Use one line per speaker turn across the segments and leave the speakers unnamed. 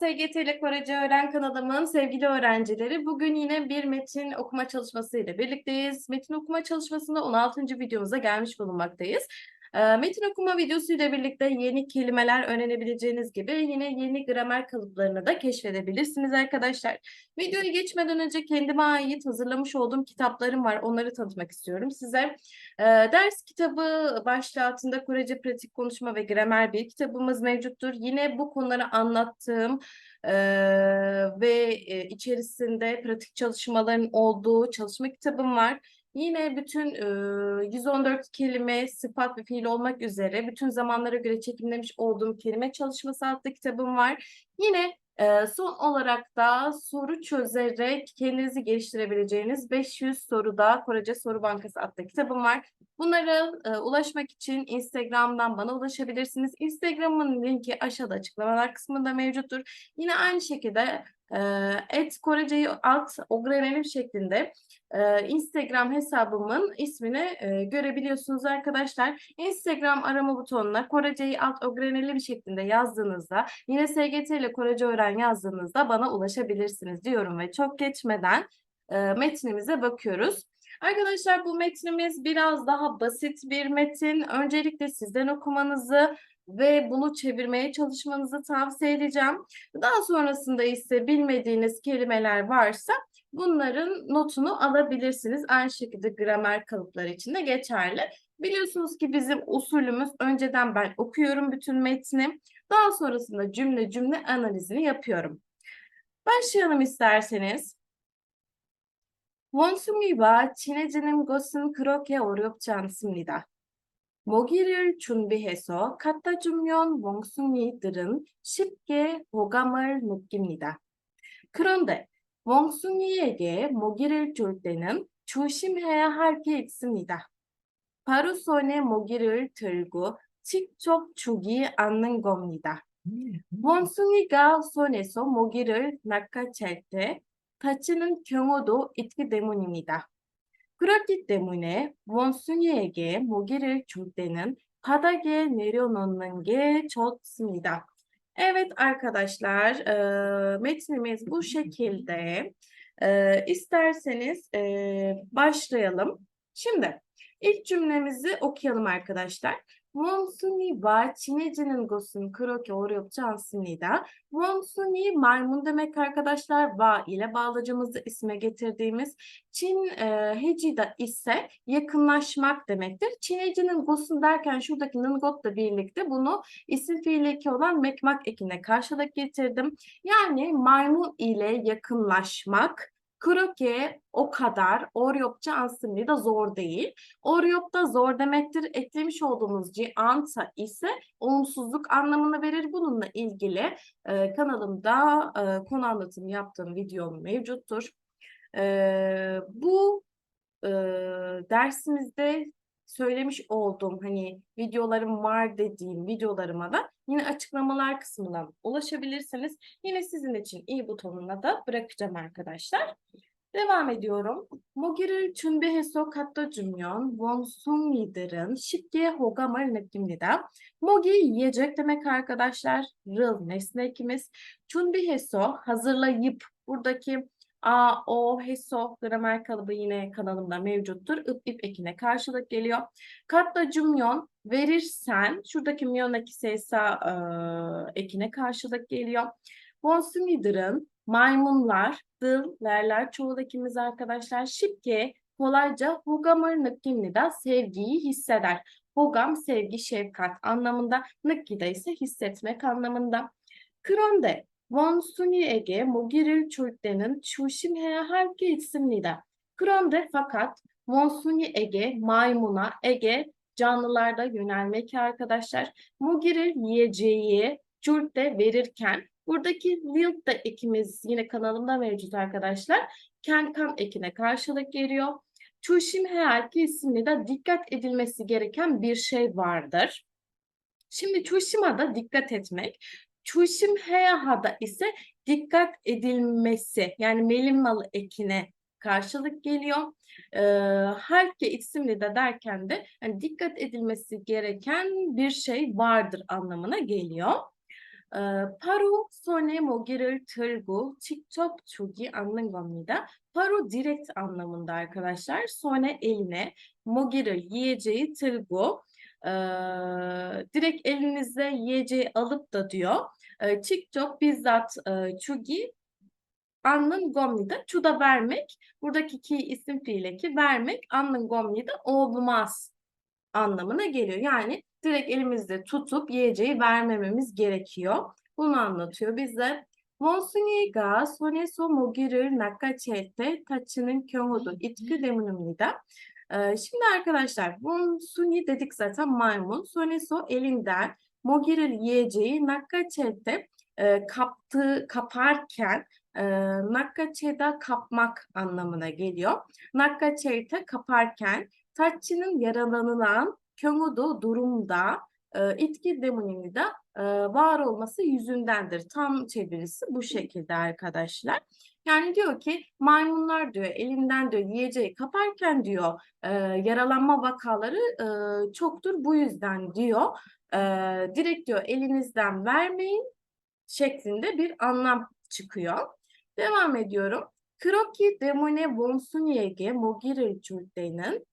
SGT ile Korece Öğren kanalımın sevgili öğrencileri bugün yine bir metin okuma çalışması ile birlikteyiz. Metin okuma çalışmasında 16. videomuza gelmiş bulunmaktayız. Metin okuma videosu ile birlikte yeni kelimeler öğrenebileceğiniz gibi yine yeni gramer kalıplarını da keşfedebilirsiniz arkadaşlar. Videoya geçmeden önce kendime ait hazırlamış olduğum kitaplarım var. Onları tanıtmak istiyorum size. Ders kitabı başlığı altında Korece Pratik Konuşma ve Gramer bir kitabımız mevcuttur. Yine bu konuları anlattığım ve içerisinde pratik çalışmaların olduğu çalışma kitabım var. Yine bütün e, 114 kelime, sıfat ve fiil olmak üzere bütün zamanlara göre çekimlemiş olduğum kelime çalışması adlı kitabım var. Yine e, son olarak da soru çözerek kendinizi geliştirebileceğiniz 500 soruda Korece Soru Bankası adlı kitabım var. Bunlara e, ulaşmak için Instagram'dan bana ulaşabilirsiniz. Instagram'ın linki aşağıda açıklamalar kısmında mevcuttur. Yine aynı şekilde e, et Korece'yi alt ogrenelim şeklinde e, Instagram hesabımın ismini e, görebiliyorsunuz arkadaşlar. Instagram arama butonuna Korece'yi alt ogreneli şeklinde yazdığınızda yine SGT ile Korece öğren yazdığınızda bana ulaşabilirsiniz diyorum ve çok geçmeden e, metnimize bakıyoruz. Arkadaşlar bu metnimiz biraz daha basit bir metin. Öncelikle sizden okumanızı ve bunu çevirmeye çalışmanızı tavsiye edeceğim. Daha sonrasında ise bilmediğiniz kelimeler varsa bunların notunu alabilirsiniz. Aynı şekilde gramer kalıpları için de geçerli. Biliyorsunuz ki bizim usulümüz önceden ben okuyorum bütün metni. Daha sonrasında cümle cümle analizini yapıyorum. Başlayalım isterseniz. 원숭이와 친해지는 것은 그렇게 어렵지 않습니다. 먹이를 준비해서 갖다 주면 멍숭이들은 쉽게 호감을 느낍니다. 그런데 멍숭이에게 먹이를 줄 때는 조심해야 할 게 있습니다. 바로 손에 먹이를 들고 직접 주지 않는 겁니다. 원숭이가 손에서 먹이를 낚아챌 때 다치는 경우도 있기 때문입니다. 그렇기 때문에 원숭이에게 먹이를 줄 때는 바닥에 내려놓는 게 좋습니다. Evet arkadaşlar, e, metnimiz bu şekilde. E, isterseniz e, başlayalım. Şimdi ilk cümlemizi okuyalım arkadaşlar. 원숭이와 친해지는 것은 그렇게 어렵지 않습니다. 원숭이 maymun demek arkadaşlar. Va ile bağlacımızı isme getirdiğimiz Çin e, hecida ise yakınlaşmak demektir. Çinecinin gosun derken şuradaki nıngotla birlikte bunu isim fiil eki olan mekmak ekine karşılık getirdim. Yani maymun ile yakınlaşmak Kırıkke o kadar, oryopça aslında da zor değil. Oryop da zor demektir. Eklemiş olduğumuz cianta ise olumsuzluk anlamını verir. Bununla ilgili e, kanalımda e, konu anlatımı yaptığım videom mevcuttur. E, bu e, dersimizde söylemiş olduğum hani videolarım var dediğim videolarıma da yine açıklamalar kısmından ulaşabilirsiniz. Yine sizin için i butonuna da bırakacağım arkadaşlar. Devam ediyorum. 모기를 준비해서 갖다 주면 원숭이들은 쉽게 호감을 느낍니다. 모기 yiyecek demek arkadaşlar. Rıl nesne ekimiz. 준비해서 hazırlayıp buradaki A, O, HESO gramer kalıbı yine kanalımda mevcuttur. Ip, ip ekine karşılık geliyor. Katlacı miyon verirsen şuradaki miyondaki SSA e, ekine karşılık geliyor. Von maymunlar, dıl, lerler çoğulakimiz arkadaşlar. Şipke kolayca hogamır nıkkimnida sevgiyi hisseder. Hogam sevgi, şefkat anlamında, nıkkida ise hissetmek anlamında. Kronde 원숭이에게 먹이를 줄 때는 조심해야 할 게 있습니다. 그런데 fakat 원숭이에게 maymuna ege canlılarda yönelmek arkadaşlar. Mugirir yiyeceği cürte verirken buradaki lilt de ekimiz yine kanalımda mevcut arkadaşlar. Kenkan ekine karşılık geliyor. Çuşim her isimli de dikkat edilmesi gereken bir şey vardır. Şimdi çuşima'da dikkat etmek. Çuşimheyaha'da ise dikkat edilmesi yani melimmalı ekine karşılık geliyor. Ee, halke isimli de derken de yani dikkat edilmesi gereken bir şey vardır anlamına geliyor. 바로 손에 모기를 들고 직접 주기 않는 겁니다. 바로 direkt anlamında arkadaşlar. Sonra eline mogi를 yiyeceği 들고 e, direkt elinize yiyeceği alıp da diyor. E, 직접 bizzat e, 주기 않는 겁니다. Çuda vermek. Buradaki ki isim fiileki vermek an는 겁니다. Olmaz anlamına geliyor. Yani direkt elimizde tutup yiyeceği vermememiz gerekiyor. Bunu anlatıyor bize. 원숭이가 손에서 모기를 낚아챌 때 다치는 경우도 있기 때문입니다. Şimdi arkadaşlar bu Bonsuni dedik zaten maymun. Soneso elinden Mogiril yiyeceği Nakaçe'de e, kaptığı, kaparken e, Nakaçe'da kapmak anlamına geliyor. Nakaçe'de kaparken Taççı'nın yaralanılan Köngudu durumda e, itki demonini de e, var olması yüzündendir. Tam çevirisi bu şekilde arkadaşlar. Yani diyor ki maymunlar diyor elinden diyor yiyeceği kaparken diyor e, yaralanma vakaları e, çoktur. Bu yüzden diyor e, direkt diyor elinizden vermeyin şeklinde bir anlam çıkıyor. Devam ediyorum. Kroki demone vonsunyege mogiril çulteynin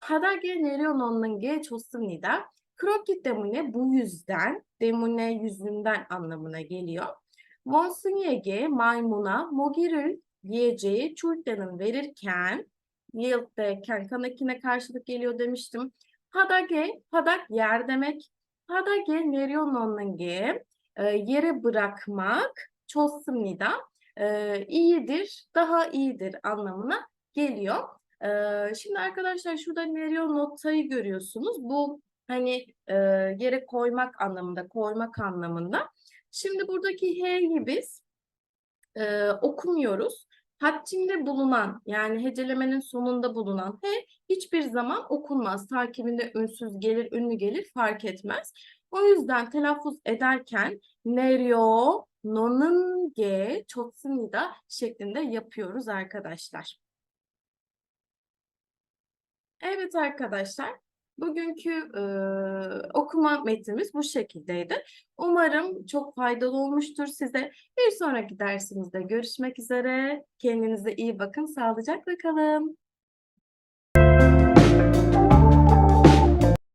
Hadage nerionon'un ge çosumnida Kroki demune bu yüzden, demune yüzünden anlamına geliyor. Monsignege maymuna mogirül diyeceği çultenin verirken yield derken kanakine karşılık geliyor demiştim. Padage, padak yer demek. Padage neriononunge e, yere bırakmak çosimnida e, iyidir, daha iyidir anlamına geliyor. E, şimdi arkadaşlar şurada nerionotayı görüyorsunuz. Bu Hani e, yere koymak anlamında, koymak anlamında. Şimdi buradaki H'yi biz e, okumuyoruz. Haddinde bulunan yani hecelemenin sonunda bulunan H hiçbir zaman okunmaz. Takibinde ünsüz gelir, ünlü gelir fark etmez. O yüzden telaffuz ederken neryo, nonun ge, çotsunida şeklinde yapıyoruz arkadaşlar. Evet arkadaşlar bugünkü e, okuma metnimiz bu şekildeydi. Umarım çok faydalı olmuştur size. Bir sonraki dersimizde görüşmek üzere. Kendinize iyi bakın, sağlıcakla kalın.